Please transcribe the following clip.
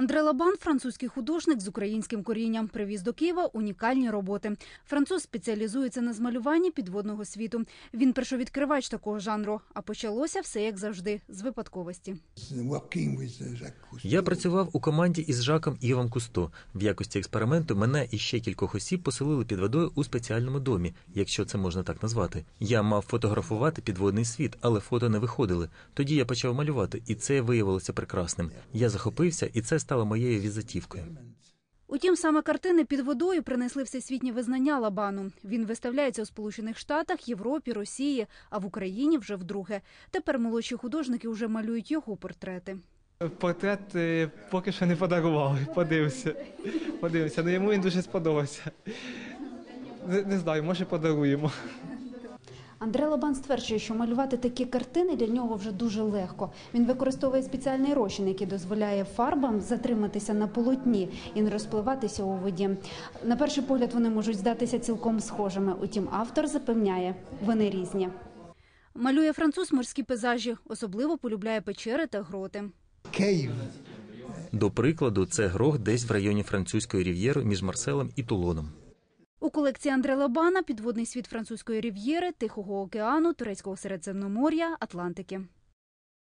Андре Лабан – французький художник з українським корінням. Привіз до Києва унікальні роботи. Француз спеціалізується на змалюванні підводного світу. Він першовідкривач такого жанру. А почалося все як завжди з випадковості. Я працював у команді із Жаком Івом Кусто. В якості експерименту мене і ще кількох осіб поселили під водою у спеціальному домі, якщо це можна так назвати. Я мав фотографувати підводний світ, але фото не виходили. Тоді я почав малювати, і це виявилося прекрасним. Я захопився, і це стало моєю візитівкою. Утім, саме картини під водою принесли всесвітнє визнання Лабану. Він виставляється у Сполучених Штатах, Європі, Росії, а в Україні вже вдруге. Тепер молодші художники вже малюють його портрети. Портрет е, поки що не подарували. Подивився. Подивився. Ну йому він дуже сподобався. Не, не знаю, може подаруємо. Андре Лабан стверджує, що малювати такі картини для нього вже дуже легко. Він використовує спеціальний розчин, який дозволяє фарбам затриматися на полотні і не розпливатися у воді. На перший погляд вони можуть здатися цілком схожими. Утім, автор запевняє, вони різні. Малює француз морські пейзажі, особливо полюбляє печери та гроти. Cave. До прикладу, це грох десь в районі французької рів'єри між Марселем і Тулоном. Колекції Андре Лабана підводний світ французької рів'єри, Тихого океану, Турецького середземномор'я, Атлантики.